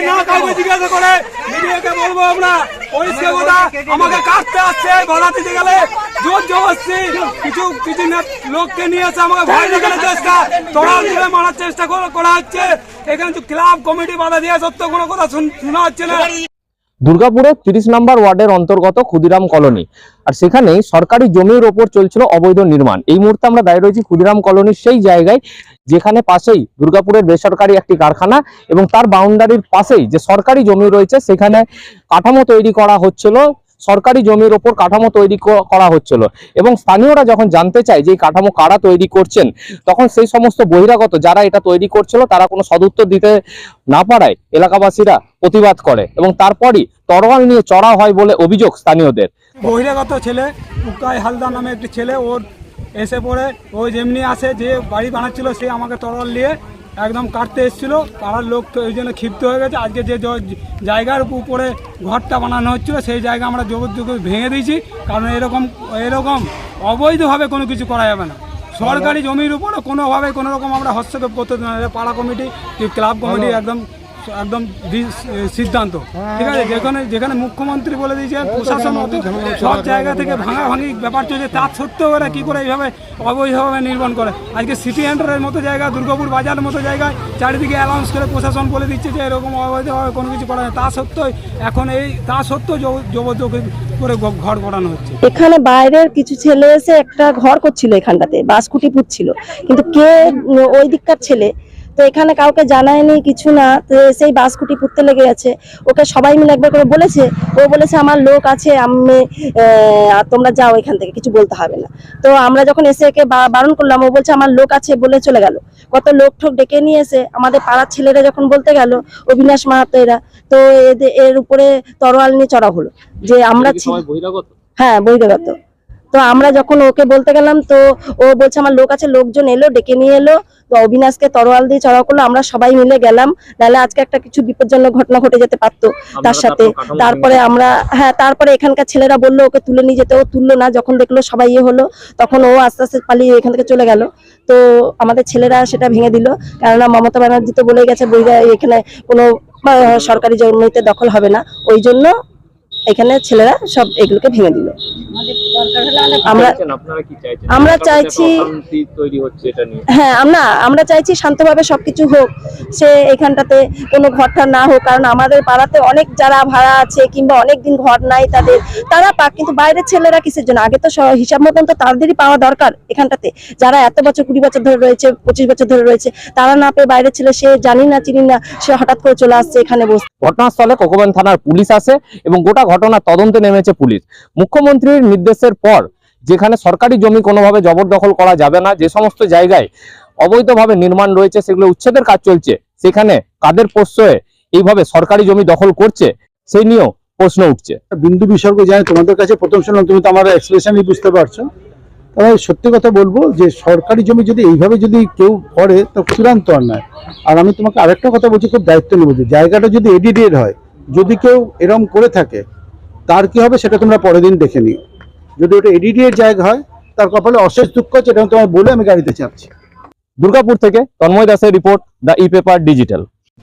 মিডিয়ায় না জিজ্ঞাসা করে। মিডিয়াকে বলব আমরা পরিষ্কার কথা আমাকে কাটতে আসছে, গলা দিতে গেলে। জোর জবরদস্তি, কিছু কিছু লোককে নিয়ে এসে আমাকে ভয় চেষ্টা তোরা দিলে মারার চেষ্টা করা- হচ্ছে। এখানে ক্লাব কমিটি বাধা দিয়ে সত্ত্বেও কোনো কথা শোনা হচ্ছে না। দুর্গাপুরের তিরিশ নম্বর ওয়ার্ডের অন্তর্গত ক্ষুদিরাম কলোনি। আর সেখানে সরকারি জমির ওপর চলছিল অবৈধ নির্মাণ। এই মুহূর্তে আমরা দাঁড়িয়ে রয়েছি ক্ষুদিরাম কলোনির সেই জায়গায়, যেখানে পাশেই দুর্গাপুরের বেসরকারি একটি কারখানা এবং তার বাউন্ডারির পাশেই যে সরকারি জমি রয়েছে, সেখানে কাঠামো তৈরি করা হচ্ছিল। সরকারি জমির ওপর কাঠামো তৈরি করা হচ্ছিল। এবং স্থানীয়রা যখন জানতে চায় যে এই কাঠামো কারা তৈরি করছেন, তখন সেই সমস্ত বহিরাগত যারা এটা তৈরি করছিল, তারা কোনো সদুত্তর দিতে না পারায় এলাকাবাসীরা প্রতিবাদ করে এবং তারপরই তরোয়াল নিয়ে চড়া হয় বলে অভিযোগ স্থানীয়দের। বহিরাগত ছেলে, উকাই হালদা নামে একটি ছেলে, ওর এসে পড়ে, ও যেমনি আসে, যে বাড়ি বানাচ্ছিল, সে আমাকে তরোয়াল নিয়ে একদম কাটতে এসেছিল। পাড়ার লোক তো এই জন্য ক্ষিপ্ত হয়ে গেছে। আজকে যে জায়গার উপরে ঘরটা বানানো হচ্ছিল সেই জায়গা আমরা জবরদস্তি ভেঙে দিয়েছি। কারণ এরকম এরকম অবৈধভাবে কোনো কিছু করা যাবে না। সরকারি জমির উপরে কোনোভাবে কোনো রকম আমরা হস্তক্ষেপ করতে পাড়া কমিটি কি ক্লাব কমিটি একদম একদম সিদ্ধান্ত। ঠিক আছে? যেখানে যেখানে মুখ্যমন্ত্রী বলে দিয়েছেন প্রশাসন অত সব জায়গা থেকে ভাঙাভাঙি ব্যাপার চলছে তার সত্ত্বেও ওরা কী করে এইভাবে অবৈধভাবে নির্মাণ করে? আজকে সিটি সেন্টারের মতো জায়গা দুর্গাপুর বাজারের মতো জায়গায় চারিদিকে অ্যালাউন্স করে প্রশাসন বলে দিচ্ছে যে এরকম অবৈধভাবে কোনো কিছু করা তা সত্ত্বেও এখন এই তা সত্ত্বেও জব- জবরদস্তি করে ঘর করানো হচ্ছে। এখানে বাইরের কিছু ছেলে এসে একটা ঘর করছিল এখানটাতে বাসকুটি পুচ্ছিল কিন্তু কে ওই দিককার ছেলে তো এখানে কাউকে জানায়নি কিছু না তো সেই বাসকুটি পুঁততে লেগে গেছে। ওকে সবাই মিলে একবার করে বলেছে ও বলেছে আমার লোক আছে আমি তোমরা যাও এখান থেকে কিছু বলতে হবে না। তো আমরা যখন এসে একে বা- বারণ করলাম ও বলছে আমার লোক আছে বলে চলে গেল। কত লোক ঠোক ডেকে নিয়ে এসে আমাদের পাড়ার ছেলেরা যখন বলতে গেল অবিনাশ মাহাতো এরা তো এদের- এর উপরে তরোয়াল নিয়ে চড়া হলো যে আমরা হ্যাঁ বহিরাগত। তো আমরা যখন ওকে বলতে গেলাম তো ও বলছে আমার লোক আছে লোকজন এলো ডেকে নিয়ে এলো। তো অবিনাশকে তরোয়াল দিয়ে চড়া করল আমরা সবাই মিলে গেলাম। নাহলে আজকে একটা কিছু বিপজ্জনক ঘটনা ঘটে যেতে পারতো তার সাথে। তারপরে আমরা হ্যাঁ তারপরে এখানকার ছেলেরা বলল ওকে তুলে নিয়ে যেতে। ও তুললো না যখন দেখল সবাই ইয়ে হলো তখন ও আস্তে আস্তে পালিয়ে এখান থেকে চলে গেল। তো আমাদের ছেলেরা সেটা ভেঙে দিল। কেননা মমতা ব্যানার্জি তো বলেই গেছে বইরা এখানে কোনো সরকারি জমিতে দখল হবে না। ওই জন্য এখানে ছেলেরা সব এগুলোকে ভেঙে দিল। আমরা আপনারা কি চাইছেন? আমরা চাইছি- অশান্তি তৈরি হচ্ছে এটা নিয়ে। হ্যাঁ আমরা আমরা চাইছি শান্তভাবে সবকিছু হোক সে এখানটাতে কোনো ঘরটা না হোক কারণ আমাদের পাড়াতে অনেক যারা ভাড়া আছে কিংবা অনেক দিন ঘর নাই তাদের তারা পাক কিন্তু বাইরের ছেলেরা কিসের জন্য? আগে তো হিসাব মতন তো তাদেরই পাওয়া দরকার এখানটাতে। যারা এত বছর কুড়ি বছর ধরে রয়েছে পঁচিশ বছর ধরে রয়েছে তারা না পেয়ে বাইরের ছেলে সে জানি না চিনি না সে হঠাৎ করে চলে আসছে এখানে বসে ঘটনাস্থলে কোকোবান থানার পুলিশ আসে এবং গোটা ঘটনা তদন্তে নেমেছে পুলিশ। মুখ্যমন্ত্রীর নির্দেশের পর যেখানে সরকারি জমি কোনোভাবে জবরদখল করা যাবে না, যে সমস্ত জায়গায় অবৈধভাবে নির্মাণ রয়েছে, সেগুলো উচ্ছেদের কাজ চলছে, সেখানে কাদের প্রশ্রয়ে এইভাবে সরকারি জমি দখল করছে, সেই নিয়েও প্রশ্ন উঠছে। বিন্দু বিসর্গ জানি তোমাদের কাছে, প্রথম শুনলাম তুমি তো আমার এক্সপ্রেশনই বুঝতে পারছ। তবে সত্যি কথা বলব যে সরকারি জমি যদি এইভাবে যদি কেউ করে, তো চূড়ান্ত অন্যায়। আর আমি তোমাকে আরেকটা কথা বলছি, খুব দায়িত্ব নেব যে জায়গাটা যদি এডিটেড হয়, যদি কেউ এরম করে থাকে, তার কি হবে সেটা তোমরা পরের দিন দেখে নিও। যদি ওটা এডিটেড জায়গা হয়, তার কপালে অশেষ দুঃখ হচ্ছে, এটা তোমায় বলে আমি গাড়িতে চাপছি। দুর্গাপুর থেকে তন্ময় দাসের report, the e paper digital.